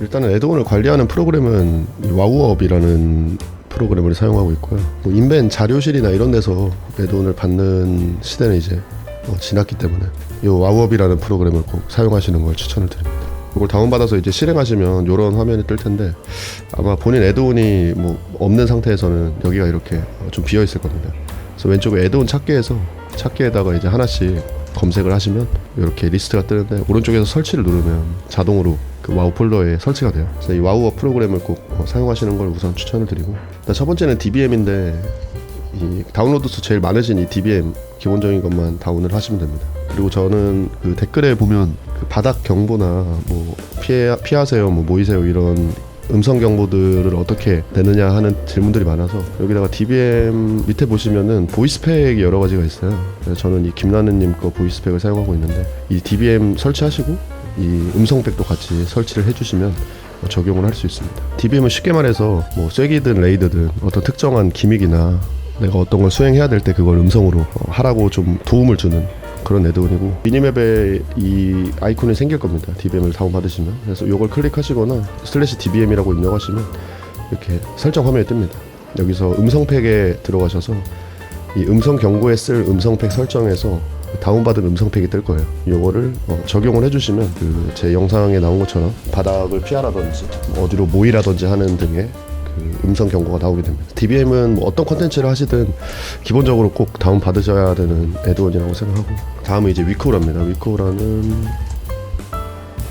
일단은 애드온을 관리하는 프로그램은 이 와우업이라는 프로그램을 사용하고 있고요. 뭐 인벤 자료실이나 이런 데서 애드온을 받는 시대는 이제 어, 지났기 때문에 이 와우업이라는 프로그램을 꼭 사용하시는 걸 추천을 드립니다. 이걸 다운받아서 이제 실행하시면 이런 화면이 뜰 텐데 아마 본인 애드온이 뭐 없는 상태에서는 여기가 이렇게 어, 좀 비어 있을 겁니다. 그래서 왼쪽에 애드온 찾기에서 찾기에다가 이제 하나씩 검색을 하시면 이렇게 리스트가 뜨는데 오른쪽에서 설치를 누르면 자동으로 그 와우 폴더에 설치가 돼요. 그래서 이 와우어 프로그램을 꼭 어, 사용하시는 걸 우선 추천을 드리고 일단 첫 번째는 DBM인데 이 다운로드 수 제일 많으신 이 DBM 기본적인 것만 다운을 하시면 됩니다. 그리고 저는 그 댓글에 보면 그 바닥 경보나 뭐 피해 피하세요, 뭐 모이세요 이런 음성 경보들을 어떻게 내느냐 하는 질문들이 많아서 여기다가 DBM 밑에 보시면은 보이스팩이 여러 가지가 있어요. 그래서 저는 이 김나는님 거 보이스팩을 사용하고 있는데 이 DBM 설치하시고 이 음성팩도 같이 설치를 해주시면 적용을 할 수 있습니다. DBM은 쉽게 말해서 뭐 쐐기든 레이드든 어떤 특정한 기믹이나 내가 어떤 걸 수행해야 될 때 그걸 음성으로 어, 하라고 좀 도움을 주는 그런 애드온이고 미니맵에 이 아이콘이 생길 겁니다. DBM을 다운 받으시면 그래서 이걸 클릭하시거나 슬래시 DBM이라고 입력하시면 이렇게 설정 화면이 뜹니다. 여기서 음성팩에 들어가셔서 이 음성 경고에 쓸 음성팩 설정에서 다운받은 음성팩이 뜰 거예요. 요거를 어, 적용을 해주시면 그 제 영상에 나온 것처럼 바닥을 피하라든지 뭐 어디로 모이라든지 하는 등의 그 음성 경고가 나오게 됩니다. DBM은 뭐 어떤 컨텐츠를 하시든 기본적으로 꼭 다운 받으셔야 되는 애드온이라고 생각하고 다음은 이제 위코라입니다. 위코라는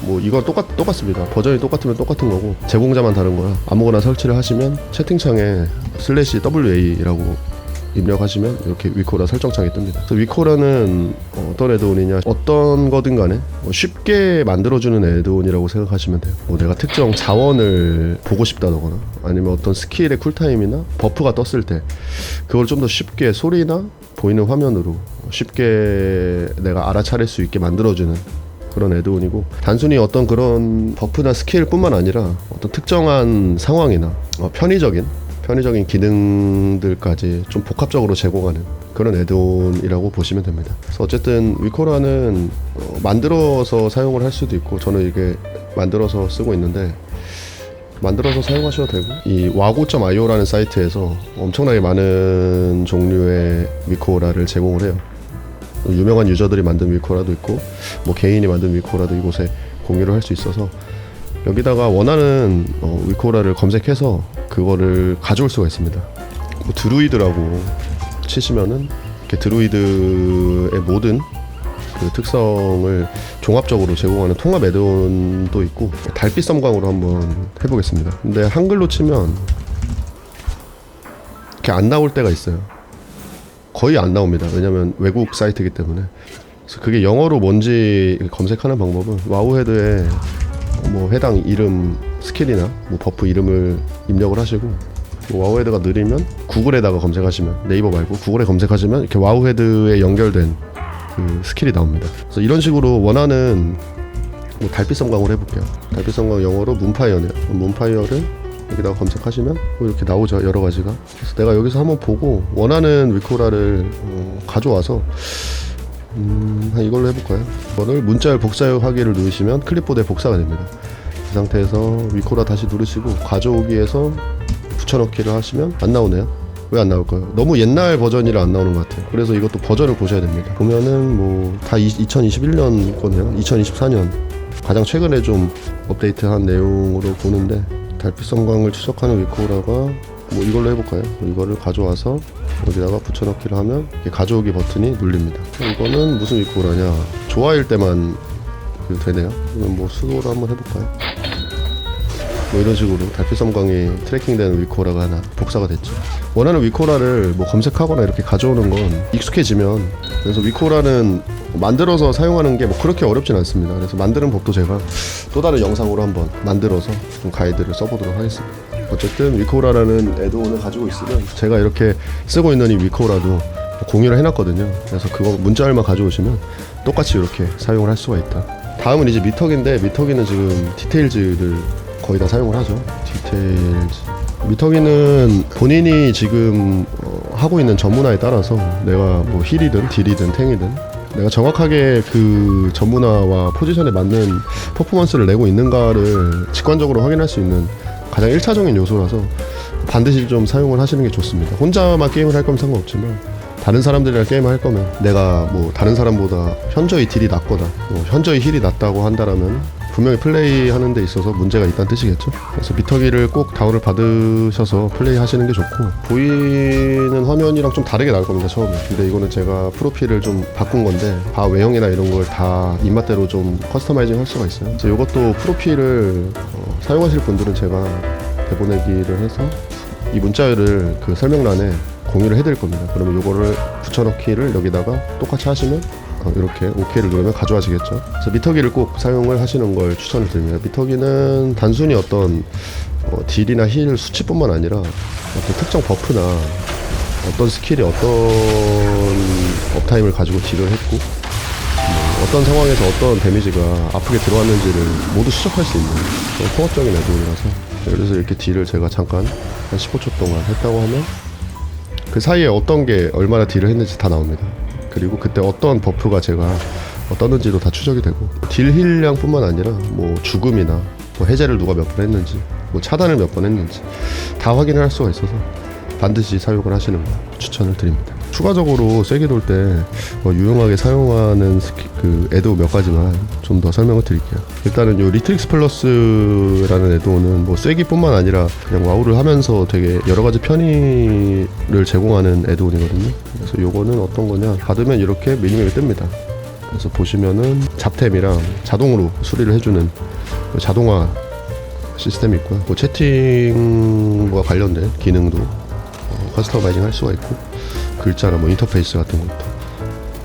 뭐 이건 똑같 똑같습니다. 버전이 똑같으면 똑같은 거고 제공자만 다른 거라 아무거나 설치를 하시면 채팅창에 슬래시 WA라고 입력하시면 이렇게 위코라 설정창이 뜹니다. 위코라는 어떤 애드온이냐 어떤 거든 간에 뭐 쉽게 만들어주는 애드온이라고 생각하시면 돼요. 뭐 내가 특정 자원을 보고 싶다거나 아니면 어떤 스킬의 쿨타임이나 버프가 떴을 때 그걸 좀 더 쉽게 소리나 보이는 화면으로 쉽게 내가 알아차릴 수 있게 만들어주는 그런 애드온이고 단순히 어떤 그런 버프나 스킬뿐만 아니라 어떤 특정한 상황이나 어, 편의적인 편의적인 기능들까지 좀 복합적으로 제공하는 그런 애드온이라고 보시면 됩니다. 그래서 어쨌든 위코라는 어, 만들어서 사용을 할 수도 있고 저는 이게 만들어서 쓰고 있는데 만들어서 사용하셔도 되고 이 와고.io라는 사이트에서 엄청나게 많은 종류의 위코라를 제공을 해요. 유명한 유저들이 만든 위코라도 있고 뭐 개인이 만든 위코라도 이곳에 공유를 할 수 있어서 여기다가 원하는 어, 위코라를 검색해서 그거를 가져올 수가 있습니다. 뭐 드루이드라고 치시면은 드루이드의 모든 그 특성을 종합적으로 제공하는 통합 애드온도 있고 달빛 섬광으로 한번 해보겠습니다. 근데 한글로 치면 이렇게 안 나올 때가 있어요. 거의 안 나옵니다. 왜냐면 외국 사이트이기 때문에. 그래서 그게 영어로 뭔지 검색하는 방법은 와우헤드에 뭐 해당 이름 스킬이나 뭐 버프 이름을 입력을 하시고 뭐 와우헤드가 느리면 구글에다가 검색하시면 네이버 말고 구글에 검색하시면 이렇게 와우헤드에 연결된 그 스킬이 나옵니다. 그래서 이런 식으로 원하는 뭐 달빛 섬광을 해볼게요. 달빛 섬광 영어로 문파이어네요. 문파이어를 여기다가 검색하시면 뭐 이렇게 나오죠 여러 가지가. 그래서 내가 여기서 한번 보고 원하는 위코라를 어, 가져와서 음, 한 이걸로 해볼까요? 이거를 문자열 복사요 하기를 누르시면 클립보드에 복사가 됩니다. 이 상태에서 위코라 다시 누르시고 가져오기에서 붙여넣기를 하시면 안 나오네요. 왜안 나올까요? 너무 옛날 버전이라 안 나오는 것 같아요. 그래서 이것도 버전을 보셔야 됩니다. 보면은 뭐 다 2021년 거네요. 2024년 가장 최근에 좀 업데이트한 내용으로 보는데 달빛 성광을 추적하는 위코라가 뭐 이걸로 해볼까요? 이거를 가져와서 여기다가 붙여넣기를 하면 가져오기 버튼이 눌립니다. 이거는 무슨 위코라냐? 좋아일 때만 그 되네요. 그럼 뭐 수도로 한번 해볼까요? 뭐 이런 식으로 달빛 섬광이 트래킹되는 위코라가 하나 복사가 됐죠. 원하는 위코라를 뭐 검색하거나 이렇게 가져오는 건 익숙해지면 그래서 위코라는 만들어서 사용하는 게 뭐 그렇게 어렵진 않습니다. 그래서 만드는 법도 제가 또 다른 영상으로 한번 만들어서 좀 가이드를 써보도록 하겠습니다. 어쨌든 위코라라는 애드온을 가지고 있으면 제가 이렇게 쓰고 있는 이 위코라도 공유를 해놨거든요. 그래서 그거 문자열만 가져오시면 똑같이 이렇게 사용을 할 수가 있다. 다음은 이제 미터기인데 미터기는 지금 디테일즈를 거의 다 사용을 하죠. 디테일즈. 미터기는 본인이 지금 어, 하고 있는 전문화에 따라서 내가 뭐 힐이든 딜이든 탱이든 내가 정확하게 그 전문화와 포지션에 맞는 퍼포먼스를 내고 있는가를 직관적으로 확인할 수 있는 가장 1차적인 요소라서 반드시 좀 사용을 하시는 게 좋습니다. 혼자만 게임을 할 거면 상관없지만 다른 사람들이랑 게임을 할 거면 내가 뭐 다른 사람보다 현저히 딜이 낮거나 뭐 현저히 힐이 낮다고 한다라면 분명히 플레이 하는 데 있어서 문제가 있다는 뜻이겠죠. 그래서 미터기를 꼭 다운을 받으셔서 플레이 하시는 게 좋고 보이는 화면이랑 좀 다르게 나올 겁니다 처음에. 근데 이거는 제가 프로필을 좀 바꾼 건데 다 외형이나 이런 걸 다 입맛대로 좀 커스터마이징 할 수가 있어요. 그래서 이것도 프로필을 어, 사용하실 분들은 제가 내보내기를 해서 이 문자를 그 설명란에 공유를 해드릴 겁니다. 그러면 이거를 붙여넣기를 여기다가 똑같이 하시면 어, 이렇게 OK를 누르면 가져와지겠죠. 그래서 미터기를 꼭 사용을 하시는 걸 추천을 드립니다. 미터기는 단순히 어떤 어, 딜이나 힐 수치뿐만 아니라 어떤 특정 버프나 어떤 스킬이 어떤 업타임을 가지고 딜을 했고 뭐 어떤 상황에서 어떤 데미지가 아프게 들어왔는지를 모두 추적할 수 있는 통합적인 애들이라서 그래서 이렇게 딜을 제가 잠깐 한 15초 동안 했다고 하면 그 사이에 어떤 게 얼마나 딜을 했는지 다 나옵니다. 그리고 그때 어떤 버프가 제가 떴는지도 다 추적이 되고 딜 힐량뿐만 아니라 뭐 죽음이나 뭐 해제를 누가 몇 번 했는지 뭐 차단을 몇 번 했는지 다 확인을 할 수가 있어서 반드시 사용을 하시는 거 추천을 드립니다. 추가적으로 세게 돌때 어, 유용하게 사용하는 스키, 그 애도 몇 가지만 좀 더 설명을 드릴게요. 일단은 요 리트릭스 플러스라는 애도는 뭐 쐐기뿐만 아니라 그냥 와우를 하면서 되게 여러 가지 편의를 제공하는 애도원이거든요. 그래서 요거는 어떤 거냐 받으면 이렇게 미니맵이 뜹니다. 그래서 보시면은 잡템이랑 자동으로 수리를 해주는 그 자동화 시스템이 있고요. 그 채팅과 관련된 기능도 어, 커스터마이징 할 수가 있고 글자나 뭐 인터페이스 같은 것도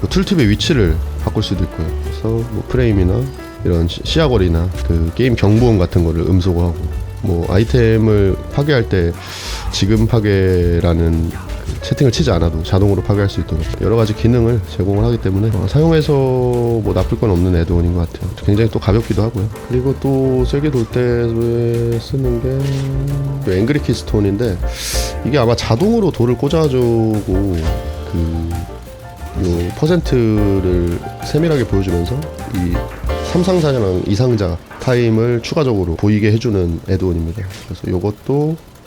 그 툴팁의 위치를 바꿀 수도 있고요. 그래서 뭐 프레임이나 이런 시- 시야거리나 그 게임 경보음 같은 거를 음소거하고 뭐 아이템을 파괴할 때 지금 파괴라는 그 채팅을 치지 않아도 자동으로 파괴할 수 있도록 여러 가지 기능을 제공을 하기 때문에 어, 사용해서 뭐 나쁠 건 없는 애드원인 것 같아요. 굉장히 또 가볍기도 하고요. 그리고 또 세게 돌 때 쓰는 게그 앵그리 키스톤인데 이게 아마 자동으로 돌을 꽂아주고 그 요 퍼센트를 세밀하게 보여주면서 이 삼상자랑 이상자 타임을 추가적으로 보이게 해주는 애드온입니다. 그래서 그냥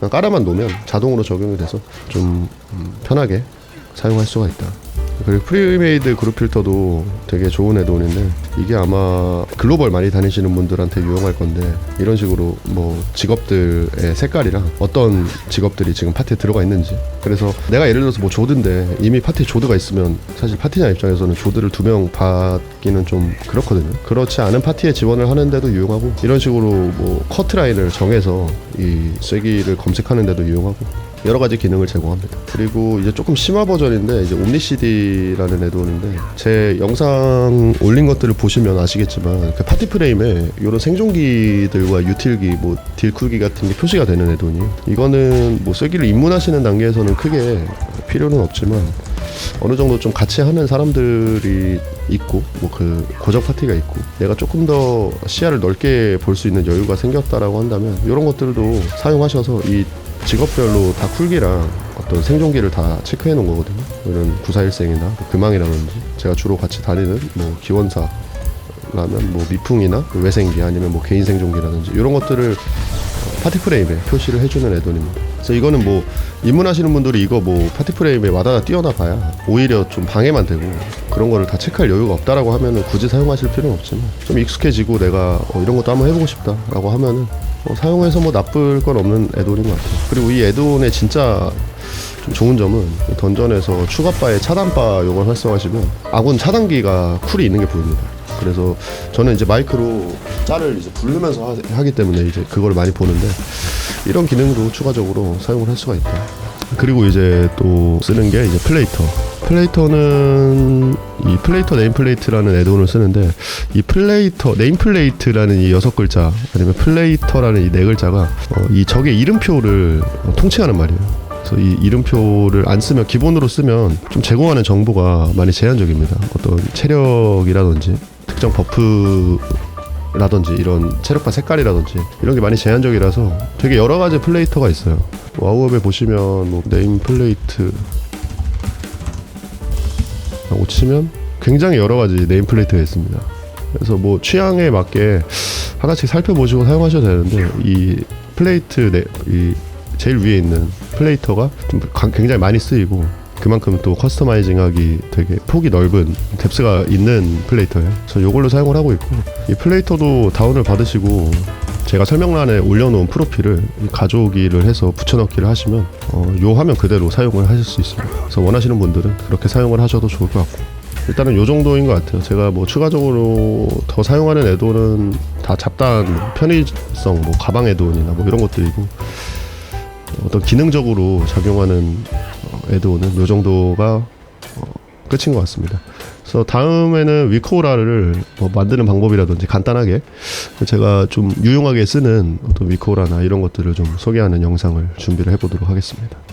깔아만 놓으면 자동으로 적용이 돼서 좀 음, 편하게 사용할 수가 있다. 그리고 프리메이드 그룹 필터도 되게 좋은 애드온인데 이게 아마 글로벌 많이 다니시는 분들한테 유용할 건데 이런 식으로 뭐 직업들의 색깔이랑 어떤 직업들이 지금 파티에 들어가 있는지. 그래서 내가 예를 들어서 뭐 조드인데 이미 파티에 조드가 있으면 사실 파티장 입장에서는 조드를 두 명 받기는 좀 그렇거든요. 그렇지 않은 파티에 지원을 하는데도 유용하고 이런 식으로 뭐 커트라인을 정해서 이 쐐기를 검색하는데도 유용하고 여러 가지 기능을 제공합니다. 그리고 이제 조금 심화 버전인데 이제 옴니시디라는 애드온인데 제 영상 올린 것들을 보시면 아시겠지만 그 파티 프레임에 이런 생존기들과 유틸기, 뭐 딜쿨기 같은 게 표시가 되는 애드온이 이거는 뭐 쓰기를 입문하시는 단계에서는 크게 필요는 없지만 어느 정도 좀 같이 하는 사람들이 있고 뭐 그 고정 파티가 있고 내가 조금 더 시야를 넓게 볼 수 있는 여유가 생겼다라고 한다면 이런 것들도 사용하셔서 이 직업별로 다 쿨기랑 어떤 생존기를 다 체크해 놓은 거거든요. 이런 구사일생이나 금왕이라든지 제가 주로 같이 다니는 뭐 기원사 라면 뭐 미풍이나 외생기 아니면 뭐 개인 생존기라든지 이런 것들을 어, 파티 프레임에 표시를 해주는 애돈입니다. 그래서 이거는 뭐 입문하시는 분들이 이거 뭐 파티 프레임에 와다다 뛰어나 봐야 오히려 좀 방해만 되고 그런 거를 다 체크할 여유가 없다라고 하면은 굳이 사용하실 필요는 없지만 좀 익숙해지고 내가 어, 이런 것도 한번 해보고 싶다라고 하면은 어, 사용해서 뭐 나쁠 건 없는 애돈인 것 같아요. 그리고 이 애돈의 진짜 좀 좋은 점은 던전에서 추가바에 차단바 요걸 활성화하시면 아군 차단기가 쿨이 있는 게 보입니다. 그래서 저는 이제 마이크로 짤을 이제 부르면서 하, 기 때문에 이제 그걸 많이 보는데 이런 기능도 추가적으로 사용을 할 수가 있다. 그리고 이제 또 쓰는 게 이제 플레이터. 플레이터는 이 플레이터 네임플레이트라는 애드온을 쓰는데 이 플레이터 네임플레이트라는 이 여섯 글자 아니면 플레이터라는 이 네 글자가 어, 이 적의 이름표를 어, 통칭하는 말이에요. 그래서 이 이름표를 안 쓰면 기본으로 쓰면 좀 제공하는 정보가 많이 제한적입니다. 어떤 체력이라든지 특정 버프 라든지 이런 체력파 색깔이라든지 이런 게 많이 제한적이라서 되게 여러 가지 플레이터가 있어요. 와우업에 보시면 뭐 네임 플레이트 라고 치면 굉장히 여러 가지 네임플레이트가 있습니다. 그래서 뭐 취향에 맞게 하나씩 살펴보시고 사용하셔도 되는데 이 플레이트 네, 이 제일 위에 있는 플레이터가 좀 가- 굉장히 많이 쓰이고 그만큼 또 커스터마이징하기 되게 폭이 넓은 뎁스가 있는 플레이터예요. 그래서 이걸로 사용을 하고 있고 이 플레이터도 다운을 받으시고 제가 설명란에 올려놓은 프로필을 가져오기를 해서 붙여넣기를 하시면 어, 요 화면 그대로 사용을 하실 수 있습니다. 그래서 원하시는 분들은 그렇게 사용을 하셔도 좋을 것 같고 일단은 요 정도인 것 같아요. 제가 뭐 추가적으로 더 사용하는 애돈은 다 잡다한 편의성, 뭐 가방 애돈이나 뭐 이런 것들이고 어떤 기능적으로 작용하는 어, 애돈은 요 정도가 어, 끝인 것 같습니다. 그래서 다음에는 위코라를 뭐 만드는 방법이라든지 간단하게 제가 좀 유용하게 쓰는 어떤 위코라나 이런 것들을 좀 소개하는 영상을 준비를 해보도록 하겠습니다.